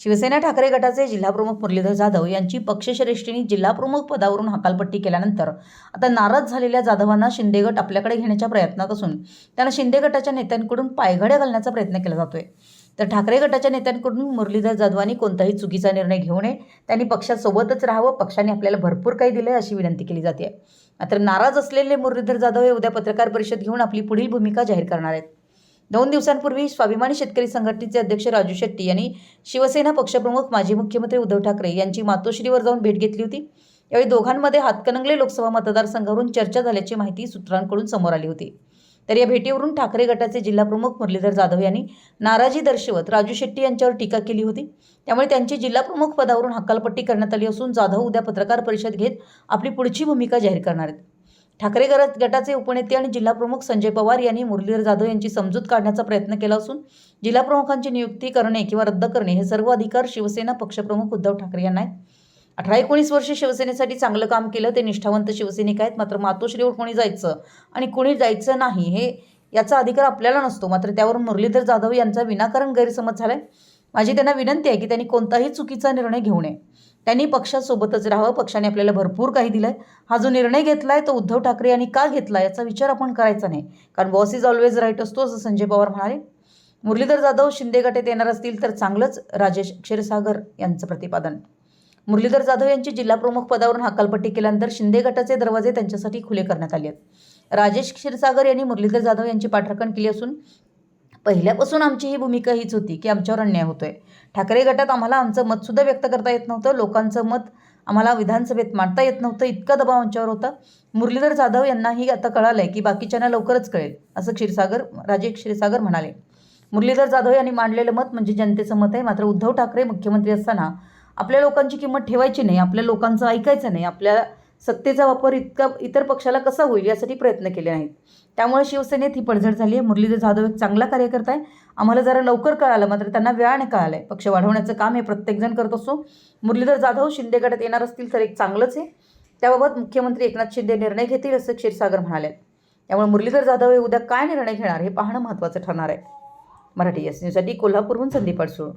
शिवसेना ठाकरे गटाचे जिल्हाप्रमुख मुरलीधर जाधव यांची पक्षश्रेष्ठींनी जिल्हाप्रमुख पदावरून हकालपट्टी केल्यानंतर आता नाराज झालेल्या जाधवांना शिंदे गट आपल्याकडे घेण्याच्या प्रयत्नात असून त्यांना शिंदे गटाच्या नेत्यांकडून पायघड्या घालण्याचा प्रयत्न केला जातोय. तर ठाकरे गटाच्या नेत्यांकडून मुरलीधर जाधवांनी कोणताही चुकीचा निर्णय घेऊ नये त्यांनी पक्षासोबतच राहावं पक्षाने आपल्याला भरपूर काही दिलंय अशी विनंती केली जाते मात्र नाराज असलेले मुरलीधर जाधव हे उद्या पत्रकार परिषद घेऊन आपली पुढील भूमिका जाहीर करणार आहेत. दोन दिवसांपूर्वी स्वाभिमानी शेतकरी संघटनेचे अध्यक्ष राजू शेट्टी यांनी शिवसेना पक्षप्रमुख माजी मुख्यमंत्री उद्धव ठाकरे यांची मातोश्रीवर जाऊन भेट घेतली होती. यावेळी दोघांमध्ये हातकणंगले लोकसभा मतदारसंघावरून चर्चा झाल्याची माहिती सूत्रांकडून समोर आली होती. तर या भेटीवरून ठाकरे गटाचे जिल्हाप्रमुख मुरलीधर जाधव यांनी नाराजी दर्शवत राजू शेट्टी यांच्यावर टीका केली होती. त्यामुळे त्यांची जिल्हाप्रमुख पदावरून हकालपट्टी करण्यात आली असून जाधव उद्या पत्रकार परिषद घेत आपली पुढची भूमिका जाहीर करणार आहेत. ठाकरे गटाचे उपनेते आणि जिल्हाप्रमुख संजय पवार यांनी मुरलीधर जाधव यांची समजूत काढण्याचा प्रयत्न केला असून जिल्हाप्रमुखांची नियुक्ती करणे किंवा रद्द करणे हे सर्व अधिकार शिवसेना पक्षप्रमुख उद्धव ठाकरे यांना आहेत. अठरा एकोणीस वर्ष शिवसेनेसाठी चांगलं काम केलं ते निष्ठावंत शिवसैनिक आहेत मात्र मातोश्रीवर कोणी जायचं आणि कोणी जायचं नाही हे याचा अधिकार आपल्याला नसतो. मात्र त्यावर मुरलीधर जाधव यांचा विनाकारण गैरसमज झालाय. माझी त्यांना विनंती आहे की त्यांनी कोणताही चुकीचा निर्णय घेऊ नये. त्यांनी पक्षासोबतच राहावं पक्षाने आपल्याला भरपूर काही दिलंय. हा जो निर्णय घेतलाय तो उद्धव ठाकरे यांनी का घेतला याचा विचार आपण करायचा नाही. कारण बॉस इज ऑलवेज राईट असतो असं संजय पवार म्हणाले. मुरलीधर जाधव शिंदे गटात येणार असतील तर चांगलंच राजेश क्षीरसागर यांचं प्रतिपादन. मुरलीधर जाधव यांची जिल्हाप्रमुख पदावरून हकालपट्टी केल्यानंतर शिंदे गटाचे दरवाजे त्यांच्यासाठी खुले करण्यात आले आहेत. राजेश क्षीरसागर यांनी मुरलीधर जाधव यांची पाठराखण केली असून पहिल्यापासून आमची ही भूमिका हीच होती की आमच्यावर अन्याय होतोय. ठाकरे गटात आम्हाला आमचं मतसुद्धा व्यक्त करता येत नव्हतं. लोकांचं मत आम्हाला विधानसभेत मांडता येत नव्हतं. इतका दबाव आमच्यावर होता. मुरलीधर जाधव यांनाही आता कळालंय की बाकीच्यांना लवकरच कळेल असं क्षीरसागर राजे क्षीरसागर म्हणाले. मुरलीधर जाधव यांनी मांडलेलं मत म्हणजे जनतेचं मत आहे. मात्र उद्धव ठाकरे मुख्यमंत्री असताना आपल्या लोकांची किंमत ठेवायची नाही. आपल्या लोकांचं ऐकायचं नाही. आपल्या सत्तेचा वापर इतका इतर पक्षाला कसा होईल यासाठी प्रयत्न केले नाहीत त्यामुळे शिवसेनेत ही पडझड झाली आहे. मुरलीधर जाधव एक चांगला कार्यकर्ता आहे. आम्हाला जरा लवकर कळालं मात्र त्यांना वेळाने कळालं आहे पक्ष वाढवण्याचं काम हे प्रत्येकजण करत असतो मुरलीधर जाधव शिंदे गटात येणार असतील तर एक चांगलंच आहे. त्याबाबत मुख्यमंत्री एकनाथ शिंदे निर्णय घेतील असं क्षीरसागर म्हणाले. त्यामुळे मुरलीधर जाधव हे उद्या काय निर्णय घेणार हे पाहणं महत्त्वाचं ठरणार आहे. मराठी एस न्यूजसाठी कोल्हापूरहून संदीप अडसूळ.